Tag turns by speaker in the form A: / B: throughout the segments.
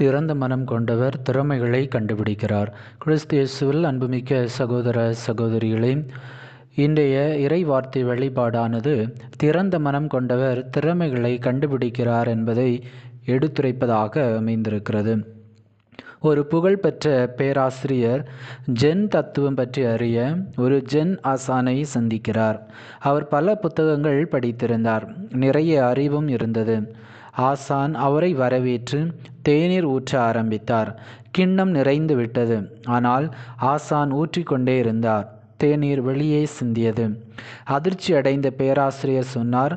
A: திறந்த மனம் கொண்டவர் திறமைகளை கண்டுபிடிக்கிறார். கிறிஸ்து இயேசுவில் அன்புமிக்க சகோதர சகோதரிகளே இன்றைய இறை வார்த்தை வழிபாடானது திறந்த மனம் கொண்டவர் திறமைகளை கண்டுபிடிக்கிறார் என்பதை எடுத்துரைப்பதாக அமைந்திருக்கிறது. ஒரு புகழ்பெற்ற பேராசிரியர் ஜென் தத்துவம் பற்றி அறிய ஒரு ஜென் ஆசானை சந்திக்கிறார். அவர் பல புத்தகங்கள் படித்திருந்தார். நிறைய அறிவும் இருந்தது. ஆசான் அவரை வரவேற்று தேநீர் ஊற்ற ஆரம்பித்தார். கிண்ணம் நிறைந்து விட்டது. ஆனால் ஆசான் ஊற்றிக்கொண்டே இருந்தார். தேநீர் வெளியே சிந்தியது. அதிர்ச்சி அடைந்த பேராசிரியர் சொன்னார்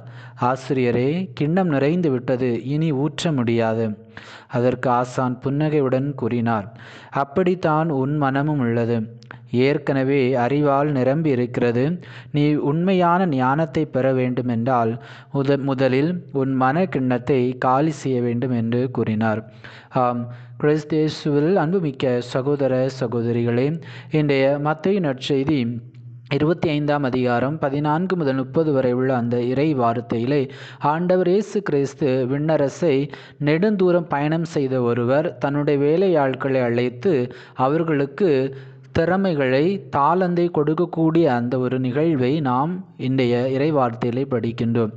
A: ஆசிரியரே கிண்ணம் நிறைந்து விட்டது இனி ஊற்ற முடியாது. அதற்கு ஆசான் புன்னகையுடன் கூறினார் அப்படித்தான் உன் மனமும் உள்ளது. ஏற்கனவே அறிவால் நிரம்பி இருக்கிறது. நீ உண்மையான ஞானத்தை பெற வேண்டுமென்றால் முத முதலில் உன் மன கிண்ணத்தை காலி செய்ய வேண்டும் என்று கூறினார். ஆம் கிறிஸ்தேசுவில் அன்புமிக்க சகோதர சகோதரிகளே இன்றைய மத்திய நற்செய்தி இருபத்தி ஐந்தாம் அதிகாரம் பதினான்கு முதல் முப்பது வரை உள்ள அந்த இறை வார்த்தையிலே ஆண்டவர் இயேசு கிறிஸ்து விண்ணரசை நெடுந்தூரம் பயணம் செய்த ஒருவர் தன்னுடைய வேலையாட்களை அழைத்து அவர்களுக்கு திறமைகளை தாளந்தை கொடுக்கக்கூடிய அந்த ஒரு நிகழ்வை நாம் இன்றைய இறைவார்த்தையிலே படிக்கின்றோம்.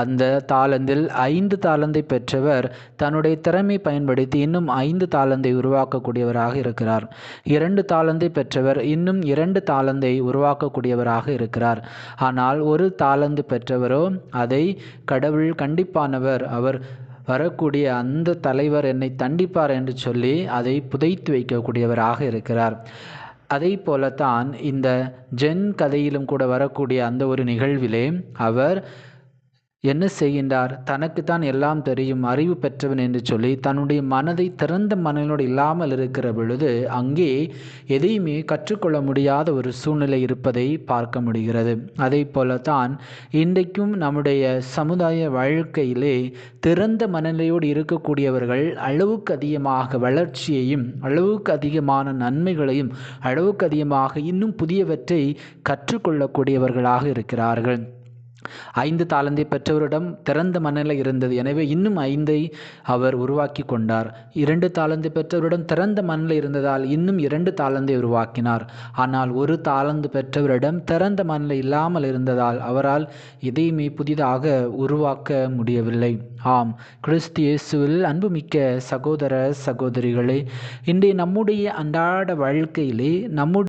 A: அந்த தாளந்தில் ஐந்து தாளந்தை பெற்றவர் தன்னுடைய திறமை பயன்படுத்தி இன்னும் ஐந்து தாளந்தை உருவாக்கக்கூடியவராக இருக்கிறார். இரண்டு தாளந்தை பெற்றவர் இன்னும் இரண்டு தாளந்தை உருவாக்கக்கூடியவராக இருக்கிறார். ஆனால் ஒரு தாளந்து பெற்றவரோ அதை கடவுள் கண்டிப்பானவர் அவர் வரக்கூடிய அந்த தலைவர் என்னை தண்டிப்பார் என்று சொல்லி அதை புதைத்து வைக்கக்கூடியவராக இருக்கிறார். அதை போலத்தான் இந்த ஜென் கதையிலும் கூட வரக்கூடிய அந்த ஒரு நிகழ்விலே அவர் என்ன செய்கின்றார்? தனக்குத்தான் எல்லாம் தெரியும் அறிவு பெற்றவன் என்று சொல்லி தன்னுடைய மனதை திறந்த மனதோடு இல்லாமல் இருக்கிற பொழுது அங்கே எதையுமே கற்றுக்கொள்ள முடியாத ஒரு சூழ்நிலை இருப்பதை பார்க்க முடிகிறது. அதே போலத்தான் இன்றைக்கும் நம்முடைய சமுதாய வாழ்க்கையிலே திறந்த மனநிலையோடு இருக்கக்கூடியவர்கள் அளவுக்கு அதிகமாக வளர்ச்சியையும் அளவுக்கு அதிகமான நன்மைகளையும் அளவுக்கு அதிகமாக இன்னும் புதியவற்றை கற்றுக்கொள்ளக்கூடியவர்களாக இருக்கிறார்கள். ஐந்து தாளந்தை பெற்றவரிடம் திறந்த மனநிலை இருந்தது. எனவே இன்னும் ஐந்தை அவர் உருவாக்கி கொண்டார் இரண்டு தாளந்தை பெற்றவரிடம் திறந்த மனநிலை இருந்ததால் இன்னும் இரண்டு தாளந்தை உருவாக்கினார். ஆனால் ஒரு தாளந்து பெற்றவரிடம் திறந்த மனநிலை இல்லாமல் இருந்ததால் அவரால் எதையுமே புதிதாக உருவாக்க முடியவில்லை. ஆம் கிறிஸ்து இயேசுவில் அன்புமிக்க சகோதர சகோதரிகளே இன்றைய நம்முடைய அன்றாட வாழ்க்கையிலே நம்முடைய